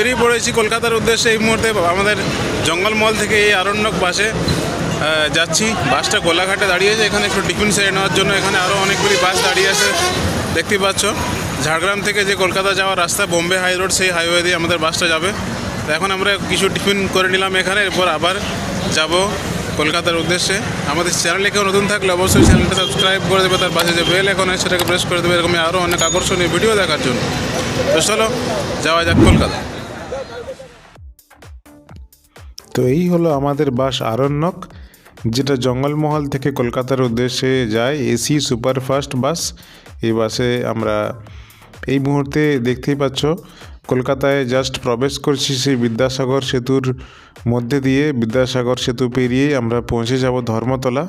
বেরিয়ে পড়েছি কলকাতার উদ্দেশ্যে এই মুহূর্তে আমাদের জঙ্গলমহল থেকে এই আরণ্যক বাসে যাচ্ছি। বাসটা গোলাঘাটে দাঁড়িয়েছে এখানে একটু টিফিন সেরে নেওয়ার জন্য এখানে আরও অনেকগুলি বাস দাঁড়িয়ে আছে দেখতেই পাচ্ছ। ঝাড়গ্রাম থেকে যে কলকাতা যাওয়ার রাস্তা, বোম্বে হাই রোড, সেই হাইওয়ে দিয়ে আমাদের বাসটা যাবে। তো এখন আমরা কিছু টিফিন করে নিলাম এখানে, এরপর আবার যাব কলকাতার উদ্দেশ্যে। আমাদের চ্যানেলে কেউ নতুন থাকলে অবশ্যই চ্যানেলটা সাবস্ক্রাইব করে দেবে, তার পাশে যে বেল এখন সেটাকে প্রেস করে দেবে। এরকম আরও অনেক আকর্ষণীয় ভিডিও দেখার জন্য। তো চলো, যাওয়া যাক কলকাতা তো এই হলো আমাদের বাস আরণ্যক, যেটা জঙ্গলমহল থেকে কলকাতার উদ্দেশ্যে যায় এসি সুপারফাস্ট বাস। এই বাসে আমরা এই মুহূর্তে দেখতেই পাচ্ছ, কলকাতায় জাস্ট প্রবেশ করছি সেই বিদ্যাসাগর সেতুর মধ্যে দিয়ে। বিদ্যাসাগর সেতু পেরিয়ে আমরা পৌঁছে যাব ধর্মতলা।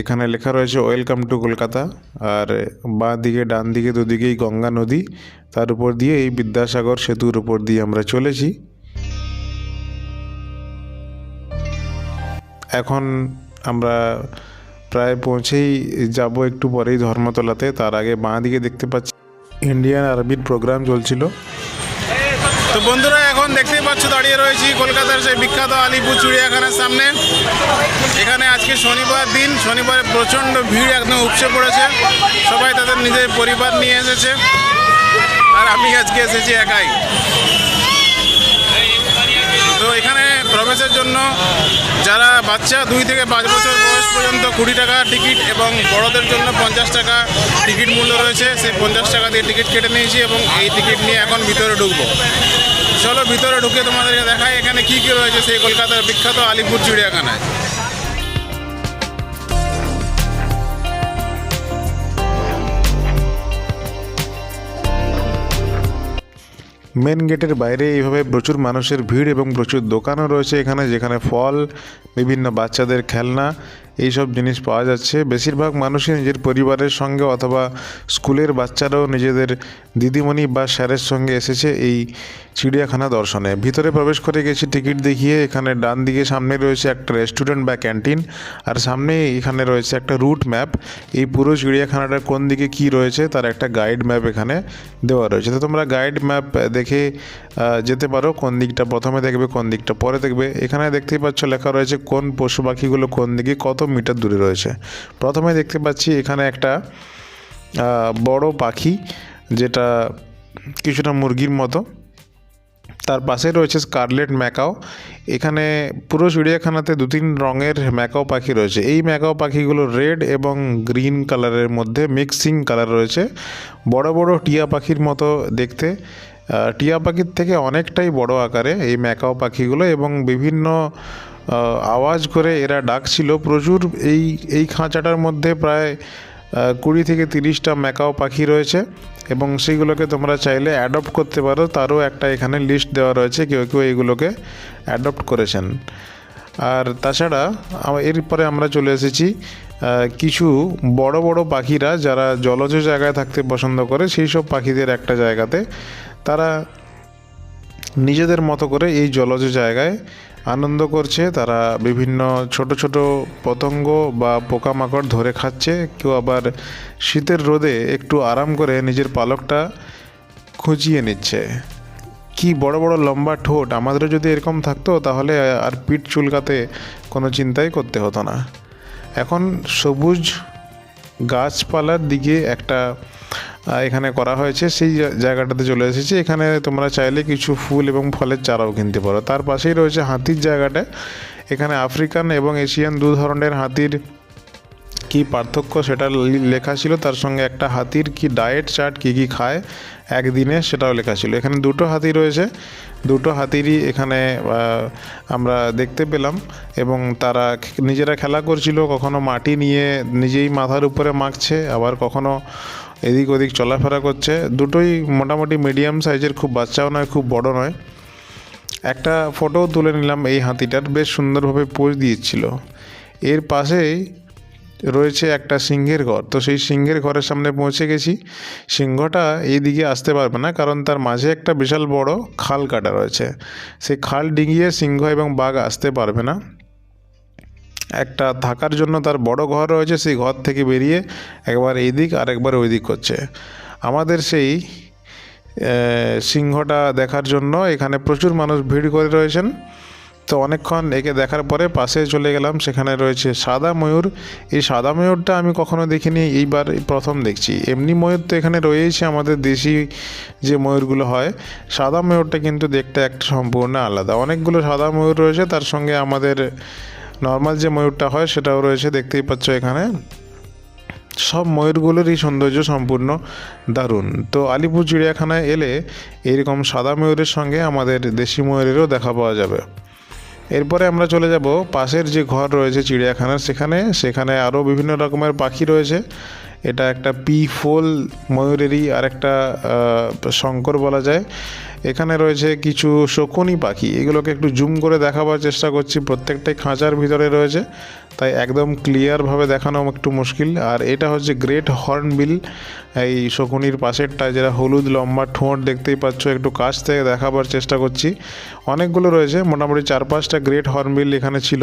এখানে লেখা রয়েছে ওয়েলকাম টু কলকাতা। আর বাঁ দিকে, ডান দিকে, দুদিকেই গঙ্গা নদী। তার উপর দিয়ে এই বিদ্যাসাগর সেতুর উপর দিয়ে আমরা চলেছি। এখন আমরা প্রায় পৌঁছেই যাব একটু পরেই ধর্মতলাতে। তার আগে বাঁ দিকে দেখতে পাচ্ছি ইন্ডিয়ান আর্মির প্রোগ্রাম চলছিল। তো বন্ধুরা, এখন দেখতেই পাচ্ছ দাঁড়িয়ে রয়েছি কলকাতার সেই বিখ্যাত আলিপুর চিড়িয়াখানার সামনে। এখানে আজকে শনিবার দিন, শনিবারে প্রচণ্ড ভিড় একদম উপচে পড়েছে। সবাই তাদের নিজের পরিবার নিয়ে এসেছে। আর আমি আজকে এসেছি একাই। প্রবেশের জন্য যারা বাচ্চা দুই থেকে পাঁচ বছর বয়স পর্যন্ত কুড়ি টাকা টিকিট এবং বড়দের জন্য পঞ্চাশ টাকা টিকিট মূল্য রয়েছে, সেই পঞ্চাশ টাকা দিয়ে টিকিট কেটে নিয়েছি এবং এই টিকিট নিয়ে এখন ভিতরে ঢুকবো। চলো ভিতরে ঢুকে তোমাদেরকে দেখাই এখানে কী কী রয়েছে সেই কলকাতার বিখ্যাত আলিপুর চিড়িয়াখানায় মেন গেটের বাইরে এইভাবে প্রচুর মানুষের ভিড় এবং প্রচুর দোকানও রয়েছে এখানে, যেখানে ফল, বিভিন্ন বাচ্চাদের খেলনা এইসব জিনিস পাওয়া যাচ্ছে। বেশিরভাগ মানুষই নিজের পরিবারের সঙ্গে অথবা স্কুলের বাচ্চারাও নিজেদের দিদিমণি বা স্যারের সঙ্গে এসেছে এই চিড়িয়াখানা দর্শনে। ভিতরে প্রবেশ করে গেছি টিকিট দেখিয়ে, এখানে ডান দিকে সামনে রয়েছে একটা রেস্টুরেন্ট বা ক্যান্টিন আর সামনে এখানে রয়েছে একটা রুট ম্যাপ। এই পুরো চিড়িয়াখানাটার কোন দিকে কি রয়েছে তার একটা গাইড ম্যাপ এখানে দেওয়া রয়েছে। তো তোমরা গাইড ম্যাপ দেখে যেতে পারো কোন দিকটা প্রথমে দেখবে, কোন দিকটা পরে দেখবে। এখানে দেখতেই পাচ্ছ লেখা রয়েছে কোন পশু পাখিগুলো কোন দিকে কত মিটার দূরে রয়েছে। প্রথমে দেখতে পাচ্ছি এখানে একটা বড় পাখি, যেটা কিছুটা মুরগির মতো। তার পাশে রয়েছে স্কারলেট ম্যাকাও। এখানে পুরো চিড়িয়াখানাতে দু তিন রঙের ম্যাকাও পাখি রয়েছে। এই ম্যাকাও পাখিগুলো রেড এবং গ্রিন কালারের মধ্যে মিক্সিং কালার রয়েছে। বড় বড় টিয়া পাখির মতো দেখতে। টিয়া পাখির থেকে অনেকটাই বড় আকারে এই ম্যাকাও পাখিগুলো এবং বিভিন্ন আওয়াজ করে এরা ডাকছিল। প্রচুর এই এই খাঁচাটার মধ্যে প্রায় কুড়ি থেকে তিরিশটা ম্যাকাও পাখি রয়েছে এবং সেইগুলোকে তোমরা চাইলে অ্যাডপ্ট করতে পারো। তারও একটা এখানে লিস্ট দেওয়া রয়েছে, কেউ কেউ এইগুলোকে অ্যাডপ্ট করেছেন। আর তাছাড়া এরপরে আমরা চলে এসেছি কিছু বড় বড় পাখিরা যারা জলজ জায়গায় থাকতে পছন্দ করে, সেই সব পাখিদের একটা জায়গাতে তারা নিজেদের মতো করে এই জলজ জায়গায় আনন্দ করছে, তারা বিভিন্ন ছোট ছোট পতঙ্গ বা পোকামাকড় ধরে খাচ্ছে। কেউ আবার শীতের রোদে একটু আরাম করে নিজের পালকটা খুঁজিয়ে নিচ্ছে। কি বড় বড় লম্বা ঠোঁট, আমাদেরও যদি এরকম থাকতো, তাহলে আর পিঠ চুলকাতে কোনো চিন্তাই করতে হতো না। এখন সবুজ গাছপালার দিকে একটা এখানে করা হয়েছে। সেই জায়গাটাতে চলে এসেছি। এখানে তোমরা চাইলে কিছু ফুল এবং ফলের চারাও কিনতে পারো। তার পাশেই রয়েছে হাতির জায়গাটা। এখানে আফ্রিকান এবং এশিয়ান দু ধরনের হাতির কি পার্থক্য সেটা লেখা ছিল। তার সঙ্গে একটা হাতির কি ডায়েট চার্ট কি কি খায় একদিনে সেটাও লেখা ছিল। এখানে দুটো হাতি রয়েছে। দুটো হাতিরই এখানে আমরা দেখতে পেলাম এবং তারা নিজেরা খেলা করছিল। কখনো মাটি নিয়ে নিজেই মাথার উপরে মাখছে, আবার কখনো এদিক ওদিক চলাফেরা করছে। দুটোই মোটামুটি মিডিয়াম সাইজের খুব বাচ্চাও নয়, খুব বড় নয়। একটা ফটোও তুলে নিলাম এই হাতিটার, বেশ সুন্দরভাবে পোজ দিয়েছিল। এর পাশেই রয়েছে একটা সিংহের ঘর। তো সেই সিংহের ঘরের সামনে পৌঁছে গেছি। সিংহটা এইদিকে আসতে পারবে না, কারণ তার মাঝে একটা বিশাল বড় খাল কাটা রয়েছে। সেই খাল ডিঙিয়ে সিংহ এবং বাঘ আসতে পারবে না। একটা থাকার জন্য তার বড় ঘর রয়েছে, সেই ঘর থেকে বেরিয়ে একবার এই দিক আর একবার ওই দিক করছে আমাদের সেই সিংহটা দেখার জন্য এখানে প্রচুর মানুষ ভিড় করে রয়েছেন। তো অনেকক্ষণ একে দেখার পরে পাশে চলে গেলাম, সেখানে রয়েছে সাদা ময়ূর। এই সাদা ময়ূরটা আমি কখনো দেখিনি, এইবার প্রথম দেখছি। এমনি ময়ূর তো এখানে রয়েছে, আমাদের দেশি যে ময়ূরগুলো হয়, সাদা ময়ূরটা কিন্তু দেখতে একটা সম্পূর্ণ আলাদা। অনেকগুলো সাদা ময়ূর রয়েছে, তার সঙ্গে আমাদের নর্মাল যে ময়ূরটা হয়, সেটাও রয়েছে, দেখতেই পাচ্ছ এখানে। সব ময়ূরগুলোরই সৌন্দর্য সম্পূর্ণ দারুণ। তো আলিপুর চিড়িয়াখানায় এলে এরকম সাদা ময়ূরের সঙ্গে আমাদের দেশি ময়ূরেরও দেখা পাওয়া যাবে। এরপরে আমরা চলে যাব পাশের যে ঘর রয়েছে চিড়িয়াখানার, সেখানে সেখানে আরও বিভিন্ন রকমের পাখি রয়েছে। এটা একটা পি ফোল ময়ূরেরই আর একটা শঙ্কর বলা যায়। এখানে রয়েছে কিছু শকুনি পাখি। এগুলোকে একটু জুম করে দেখাবার চেষ্টা করছি। প্রত্যেকটাই খাঁচার ভিতরে রয়েছে। তাই একদম ক্লিয়ারভাবে দেখানো একটু মুশকিল। আর এটা হচ্ছে গ্রেট হর্নবিল এই শকুনির পাশেরটা যেটা হলুদ লম্বা ঠোঁট দেখতেই পাচ্ছ। একটু কাছ থেকে দেখাবার চেষ্টা করছি। অনেকগুলো রয়েছে, মোটামুটি চার পাঁচটা গ্রেট হর্নবিল এখানে ছিল।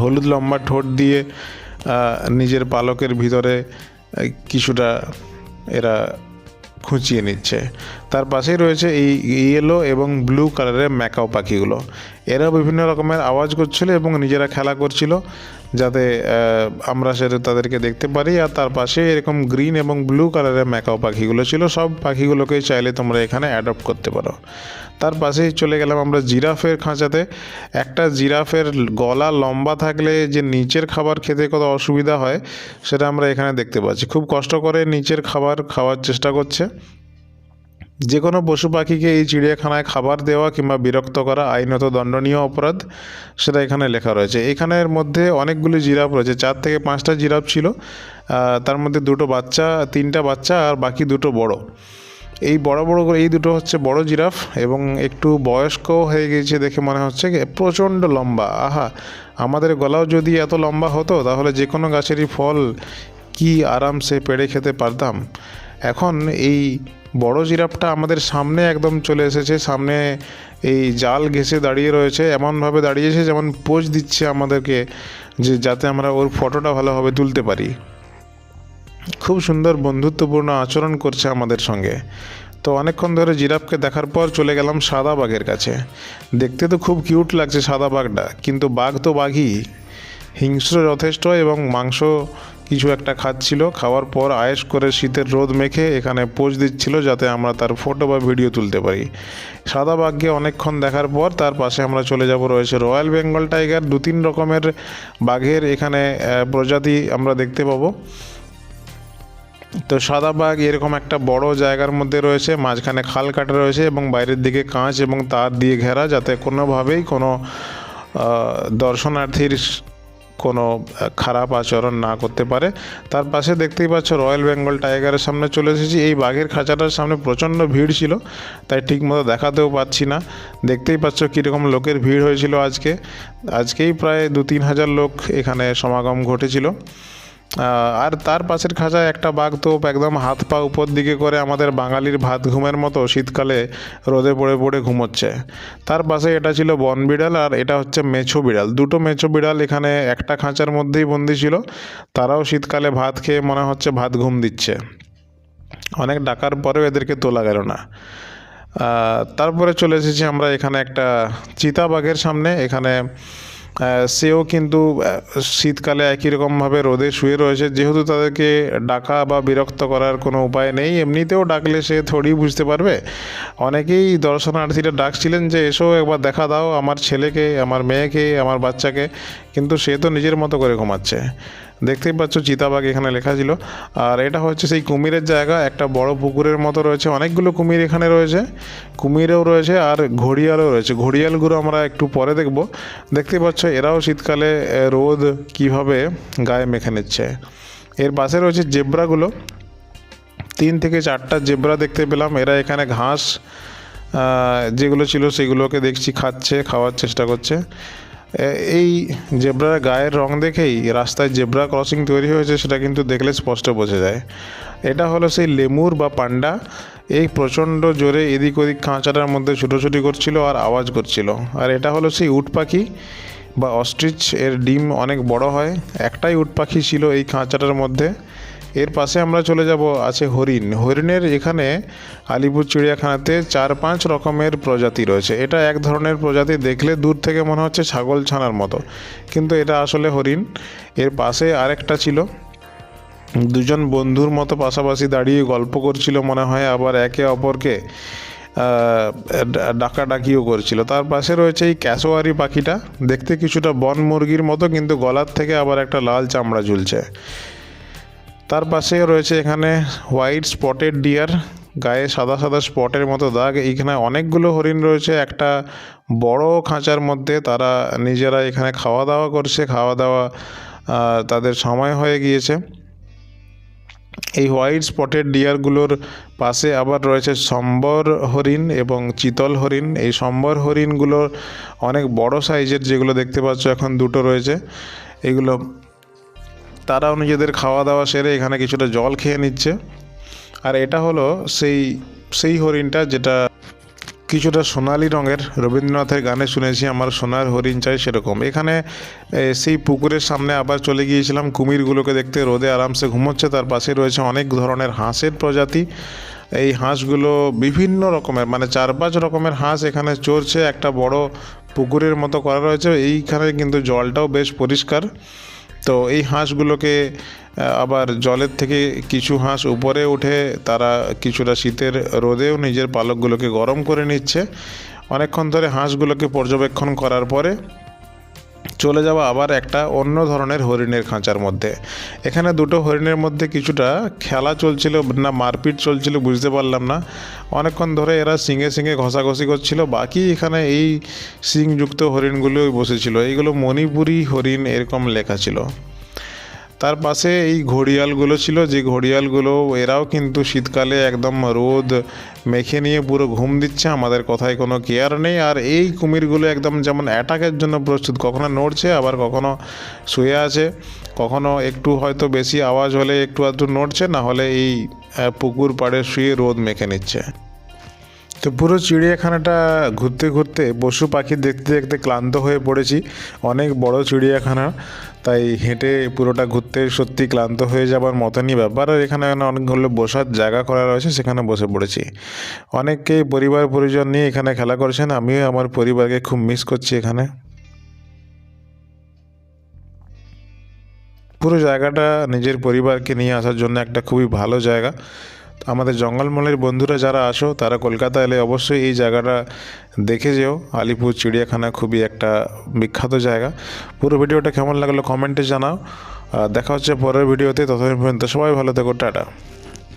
হলুদ লম্বা ঠোঁট দিয়ে নিজের পালকের ভিতরে কিছুটা এরা খুঁচিয়ে নিচ্ছে। তার পাশেই রয়েছে এই ইয়েলো এবং ব্লু কালারের ম্যাকাও পাখিগুলো। এরা বিভিন্ন রকমের আওয়াজ করছিল এবং নিজেরা খেলা করছিল যাতে আমরা সেটা তাদেরকে দেখতে পারি। আর তার পাশে এরকম গ্রিন এবং ব্লু কালারের ম্যাকাও পাখিগুলো ছিল। সব পাখিগুলোকেই চাইলে তোমরা এখানে অ্যাডপ্ট করতে পারো। তার পাশেই চলে গেলাম আমরা জিরাফের খাঁচাতে। একটা জিরাফের গলা লম্বা থাকলে যে নিচের খাবার খেতে কত অসুবিধা হয়, সেটা আমরা এখানে দেখতে পাচ্ছি। খুব কষ্ট করে নিচের খাবার খাওয়ার চেষ্টা করছে। যে কোনো পশু পাখিকে এই চিড়িয়াখানায় খাবার দেওয়া কিংবা বিরক্ত করা আইনত দণ্ডনীয় অপরাধ, সেটা এখানে লেখা রয়েছে। এখানের মধ্যে অনেকগুলি জিরাফ রয়েছে। চার থেকে পাঁচটা জিরাফ ছিল। তার মধ্যে দুটো বাচ্চা, তিনটা বাচ্চা আর বাকি দুটো বড়। এই বড় বড় এই দুটো হচ্ছে বড় জিরাফ এবং একটু বয়স্ক হয়ে গেছে দেখে মনে হচ্ছে প্রচণ্ড লম্বা। আহা, আমাদের গলাও যদি এত লম্বা হতো, তাহলে যে কোনো গাছেরই ফল কি আরামসে পেড়ে খেতে পারতাম? এখন এই বড় জিরাফটা আমাদের সামনে একদম চলে এসেছে। সামনে এই জাল ঘেঁষে দাঁড়িয়ে রয়েছে। এমনভাবে দাঁড়িয়েছে যেমন পোজ দিচ্ছে আমাদেরকে যে যাতে আমরা ওর ফটোটা ভালোভাবে তুলতে পারি। খুব সুন্দর বন্ধুত্বপূর্ণ আচরণ করছে আমাদের সঙ্গে। তো অনেকক্ষণ ধরে জিরাফকে দেখার পর চলে গেলাম সাদা বাঘের কাছে। দেখতে তো খুব কিউট লাগছে সাদা বাঘটা, কিন্তু বাঘ তো বাঘই। হিংস্র যথেষ্ট এবং মাংস কিছু একটা খাচ্ছিল, খাওয়ার পর আয়েস করে শীতের রোদ মেখে এখানে পোজ দিচ্ছিল যাতে আমরা তার ফটো বা ভিডিও তুলতে পারি। সাদা বাঘকে অনেকক্ষণ দেখার পর তার পাশে আমরা চলে যাব, রয়েছে রয়্যাল বেঙ্গল টাইগার। দু তিন রকমের বাঘের এখানে প্রজাতি আমরা দেখতে পাবো। তো সাদা বাঘ এরকম একটা বড় জায়গার মধ্যে রয়েছে, মাঝখানে খাল কাটা রয়েছে এবং বাইরের দিকে কাঁচ এবং তার দিয়ে ঘেরা যাতে কোনোভাবেই কোনো দর্শনার্থীর কোনো খারাপ আচরণ না করতে পারে। তার পাশে দেখতেই পাচ্ছ রয়্যাল বেঙ্গল টাইগারের সামনে চলে এসেছি। এই বাঘের খাঁচাটার সামনে প্রচণ্ড ভিড় ছিল, তাই ঠিকমতো দেখাতেও পাচ্ছি না। দেখতেই পাচ্ছ কীরকম লোকের ভিড় হয়েছিল আজকে। আজকেই প্রায় দু তিন হাজার লোক এখানে সমাগম ঘটেছিল। আর তার পাশের খাঁচায় একটা বাঘ তো একদম হাত পা উপর দিকে করে আমাদের বাঙালির ভাত ঘুমের মতো শীতকালে রোদে পড়ে পড়ে ঘুমোচ্ছে। তার পাশে এটা ছিল বন বিড়াল আর এটা হচ্ছে মেছো বিড়াল। দুটো মেছো বিড়াল এখানে একটা খাঁচার মধ্যেই বন্দি ছিল। তারাও শীতকালে ভাত খেয়ে মনে হচ্ছে ভাত ঘুম দিচ্ছে। অনেক ডাকার পরেও এদেরকে তোলা গেল না। তারপরে চলে এসেছি আমরা এখানে একটা চিতাবাঘের সামনে। এখানে সেও কিন্তু শীতকালে একই রকমভাবে রোদে শুয়ে রয়েছে। যেহেতু তাদেরকে ডাকা বা বিরক্ত করার কোনো উপায় নেই, এমনিতেও ডাকলে সে থোড়ি বুঝতে পারবে। অনেকেই দর্শনার্থীরা ডাকছিলেন যে, এসো একবার দেখা দাও আমার ছেলেকে, আমার মেয়েকে, আমার বাচ্চাকে। কিন্তু সে তো নিজের মতো করে ঘুমাচ্ছে। দেখতেই পাচ্ছ চিতাবাঘ এখানে লেখা ছিল। আর এটা হচ্ছে সেই কুমিরের জায়গা, একটা বড় পুকুরের মতো রয়েছে, অনেকগুলো কুমির এখানে রয়েছে। কুমিরেও রয়েছে আর ঘড়িয়ালও রয়েছে। ঘড়িয়ালগুলো আমরা একটু পরে দেখব। দেখতেই পাচ্ছ এরাও শীতকালে রোদ কীভাবে গায়ে মেখে নিচ্ছে। এর পাশে রয়েছে জেব্রাগুলো। তিন থেকে চারটা জেব্রা দেখতে পেলাম। এরা এখানে ঘাস যেগুলো ছিল সেগুলোকে দেখছি খাচ্ছে, খাওয়ার চেষ্টা করছে। এই জেব্রার গায়ের রং দেখেই রাস্তায় জেব্রা ক্রসিং তৈরি হয়েছে সেটা কিন্তু দেখলে স্পষ্ট বোঝা যায়। এটা হলো সেই লেমুর বা পান্ডা। এই প্রচণ্ড জোরে এদিক ওদিক খাঁচাটার মধ্যে ছুটোছুটি করছিল আর আওয়াজ করছিল। আর এটা হলো সেই উট পাখি বা অস্ট্রিচ। এর ডিম অনেক বড় হয়। একটাই উট পাখি ছিল এই খাঁচাটার মধ্যে। এর পাশে আমরা চলে যাব, আছে হরিণ। হরিণের এখানে আলিপুর চিড়িয়াখানাতে চার পাঁচ রকমের প্রজাতি রয়েছে। এটা এক ধরনের প্রজাতি, দেখলে দূর থেকে মনে হচ্ছে ছাগল ছানার মতো। কিন্তু এটা আসলে হরিণ। এর পাশে আরেকটা ছিল। দুজন বন্ধুর মতো পাশাপাশি দাঁড়িয়ে গল্প করছিল মনে হয়, আবার একে অপরকে ডাকাডাকিও করছিল। তার পাশে রয়েছে এই ক্যাসোয়ারি পাখিটা। দেখতে কিছুটা বন মুরগির মতো, কিন্তু গলার থেকে আবার একটা লাল চামড়া ঝুলছে। তার পাশে রয়েছে এখানে হোয়াইট স্পটেড ডিয়ার গায়ে সাদা সাদা স্পটের মতো দাগ। এইখানে অনেকগুলো হরিণ রয়েছে। একটা বড় খাঁচার মধ্যে তারা নিজেরা এখানে খাওয়া দাওয়া করছে। খাওয়া দাওয়া তাদের সময় হয়ে গিয়েছে। এই হোয়াইট স্পটেড ডিয়ারগুলোর পাশে আবার রয়েছে সম্বর হরিণ এবং চিতল হরিণ। এই সম্বর হরিণগুলোর অনেক বড় সাইজের যেগুলো দেখতে পাচ্ছ এখন দুটো রয়েছে। এগুলো তারাও নিজেদের খাওয়া দাওয়া সেরে এখানে কিছুটা জল খেয়ে নিচ্ছে। আর এটা হলো সেই সেই হরিণটা যেটা কিছুটা সোনালি রঙের। রবীন্দ্রনাথের গানে শুনেছি, আমার সোনার হরিণ চাই সেরকম। এখানে সেই পুকুরের সামনে আবার চলে গিয়েছিলাম। কুমিরগুলোকে দেখতে রোদে আরামসে ঘুমোচ্ছে। তার পাশে রয়েছে অনেক ধরনের হাঁসের প্রজাতি। এই হাঁসগুলো বিভিন্ন রকমের মানে চার পাঁচ রকমের হাঁস এখানে চড়ছে। একটা বড় পুকুরের মতো করা রয়েছে। এইখানে কিন্তু জলটাও বেশ পরিষ্কার। তো এই হাঁসগুলোকে আবার জলের থেকে কিছু হাঁস উপরে উঠে তারা কিছুটা শীতের রোদেও নিজের পালকগুলোকে গরম করে নিচ্ছে। অনেকক্ষণ ধরে হাঁসগুলোকে পর্যবেক্ষণ করার পরে চলে যাওয়া আবার একটা অন্য ধরনের হরিণের খাঁচার মধ্যে। এখানে দুটো হরিণের মধ্যে কিছুটা খেলা চলছিল, না মারপিট চলছিল বুঝতে পারলাম না। অনেকক্ষণ ধরে এরা সিঙে সিঙে ঘষাঘষি করছিল, বাকি এখানে এই সিংযুক্ত হরিণগুলোই বসেছিল। এইগুলো মণিপুরি হরিণ এরকম লেখা ছিল। তার পাশে এই ঘড়িয়ালগুলো ছিল, যে ঘড়িয়ালগুলো এরাও কিন্তু শীতকালে একদম রোদ মেখে নিয়ে পুরো ঘুম দিচ্ছে, আমাদের কথায় কোনো কেয়ার নেই। আর এই কুমিরগুলো একদম যেমন অ্যাটাকের জন্য প্রস্তুত, কখনো নড়ছে, আবার কখনো শুয়ে আছে, কখনো একটু হয়তো বেশি আওয়াজ হলে একটু আধটু নড়ছে, না হলে এই পুকুর পাড়ে শুয়ে রোদ মেখে নিচ্ছে। তো পুরো চিড়িয়াখানাটা ঘুরতে ঘুরতে পশু পাখি দেখতে দেখতে ক্লান্ত হয়ে পড়েছি। অনেক বড় চিড়িয়াখানা, তাই হেঁটে পুরোটা ঘুরতে সত্যি ক্লান্ত হয়ে যাবার মতনই ব্যাপার। আর এখানে অনেকগুলো বসার জায়গা করা রয়েছে, সেখানে বসে পড়েছি। অনেকেই পরিবার পরিজন নিয়ে এখানে খেলা করছেন, আমিও আমার পরিবারকে খুব মিস করছি এখানে। পুরো জায়গাটা নিজের পরিবারকে নিয়ে আসার জন্য একটা খুবই ভালো জায়গা। আমাদের জঙ্গলমলের বন্ধুরা যারা আসো, তারা কলকাতা এলে অবশ্যই এই জায়গাটা দেখে যেও। আলিপুর, চিড়িয়াখানা খুবই একটা বিখ্যাত জায়গা। পুরো ভিডিওটা কেমন লাগল কমেন্টে জানাও। দেখা হচ্ছে পরের ভিডিওতে, ততদিন পর্যন্ত সবাই ভালো থেকো, টাটা।